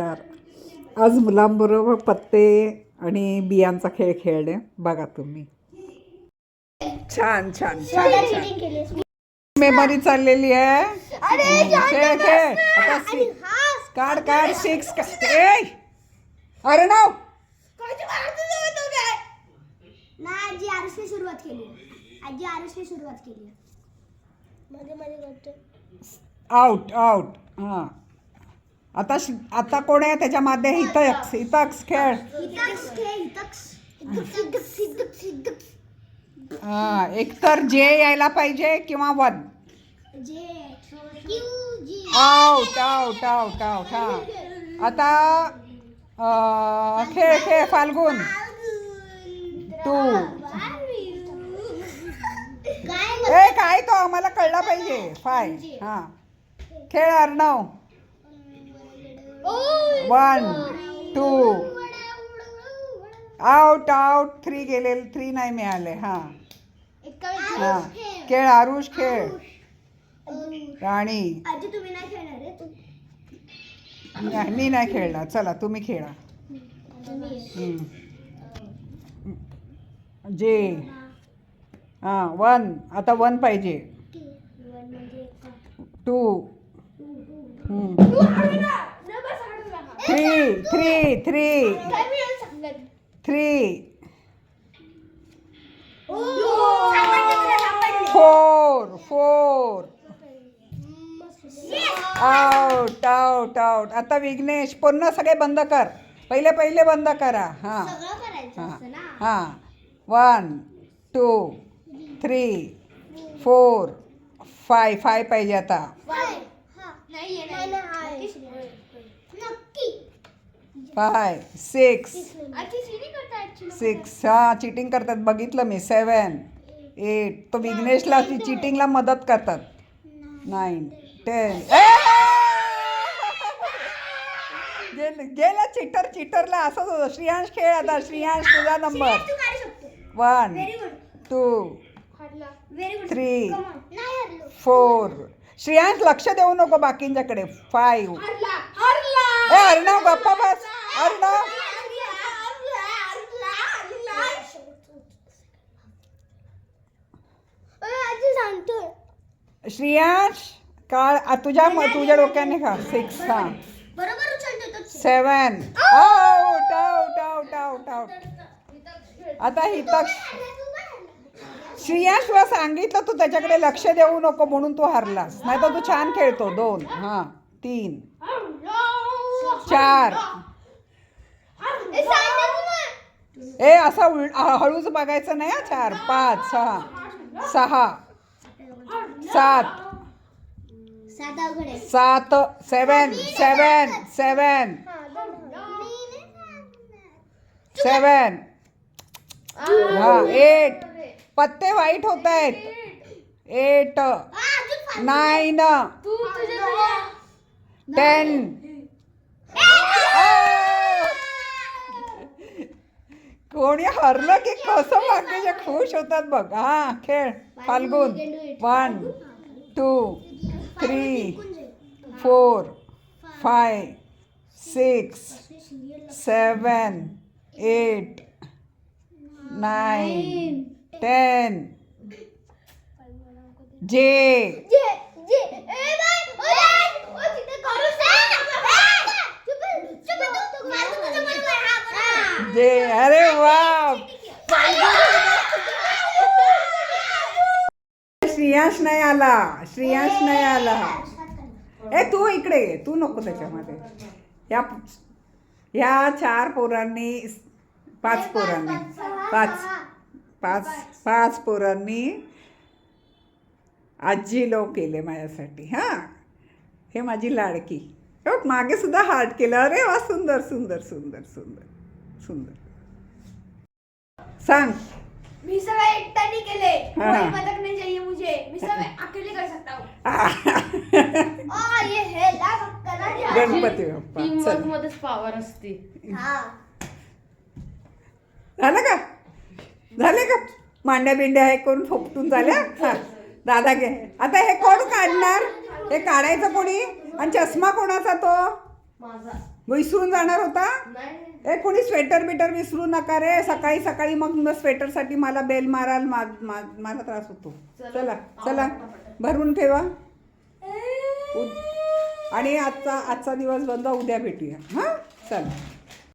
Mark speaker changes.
Speaker 1: नमस्कार. आज मुलांबरोबर पत्ते आणि बियांचा खेळ खेळले. बघा तुम्ही. छान छान छान छान. मेमरी चाललेली आहे. खेळ खेळ आता काढ काढ सिक्स अरे नाव
Speaker 2: ना आजी आरसने सुरुवात केली. आजी आरसने सुरुवात केली. मध्ये मध्ये करतो
Speaker 1: आउट आउट हां. आता श- आता कोण आहे त्याच्यामध्ये हितक्स हितक्स खेळ. हां एकतर जे यायला पाहिजे किंवा वन.
Speaker 2: जे क्यू जी
Speaker 1: आउट हां. आता खेळ खेळ फाल्गुन. टू
Speaker 2: काय
Speaker 1: ए काय तो? आम्हाला कळला पाहिजे. फाय हां. खेळ Arnav. One two out out three गेले थ्री नाही मिळाले हां. हां. खेळ आरुष खेळ. राणी. मी नाही खेळणार. चला तुम्ही खेळा. जे. हां वन. आता वन पाहिजे. Two three three three three four four out out out आता विघ्नेश पूर्ण सगळे बंद कर. पहिले पहिले बंद करा. हां. हां. हां one two three four five five पाहिजे आता.
Speaker 2: नाही.
Speaker 1: फाय सिक्स सिक्स हां चिटिंग करतात. बघितलं मी. सेवन एट तो विघ्नेशला ती चिटिंगला मदत करतात. नाईन टेन गेला चिटर चिटरला असंच होतं. श्रियांश खेळ आता. श्रियांश तुझा number one two three four Shriyansh लक्ष देऊ नको बाकींच्याकडे. फाईव्ह ए अर्णव गप्पा बस. अर्णव श्रियांश काळ तुझ्या म- तुझ्या डोक्याने खा. सिक्स हा
Speaker 2: बरोबर
Speaker 1: seven out out out out out आता हितक्ष श्रियांश तुला सांगितलं तू त्याच्याकडे लक्ष देऊ नको म्हणून तू हरलास. नाही तर तू छान खेळतो. दोन. हां. तीन. चार. ए असा उल हळूच बघायचं नाही हा चार पाच सहा. सहा. सात.
Speaker 2: सात
Speaker 1: सेवन सेवन सेवन. सेवन. हा एट. पत्ते वाईट होत आहेत. एट. नाईन. टेन. कोणी हरलं की कसं बाकीचे खुश होतात बघ. हा खेळ. Falgun. One two three four five six seven eight nine ten जे जे श्रियांश नाही आला. श्रियांश नाही आला. ए तू इकडे ये. तू नको त्याच्यामध्ये. ह्या ह्या चार पोरांनी पाच पोरांनी. पाच पाच पाच पोरांनी आजी लो केले माझ्यासाठी. हां? हे माझी लाडकी. हो मागे सुद्धा हार्ट केलं. अरे वा सुंदर सुंदर सुंदर सुंदर सुंदर. सांग.
Speaker 2: मी सगळं एकट्याने केले
Speaker 1: हाँ।
Speaker 2: कोई मदद नहीं चाहिए मुझे मैं सब अकेले कर सकता हूँ आ ये है ला कला दिया
Speaker 1: गणपती बाप्पा चल.
Speaker 3: मध्येच पॉवर असते.
Speaker 2: हाँ.
Speaker 1: झालं का? झाले का? मांड्या बिंड्या हे करून फोपटून झाल्या? हा. दादा घे. आता हे कोण काढणार? हे काढायचं कोणी? आणि चष्मा कोणाचा तो? विसरून जाणार होता? ए कोणी स्वेटर बिटर विसरू नका रे. सकाळी सकाळी मग स्वेटरसाठी मला बेल माराल मा- मा- मला त्रास होतो.
Speaker 3: चला.
Speaker 1: चला भरून ठेवा. आणि आजचा आजचा दिवस बंद उद्या भेटूया. हां? चला.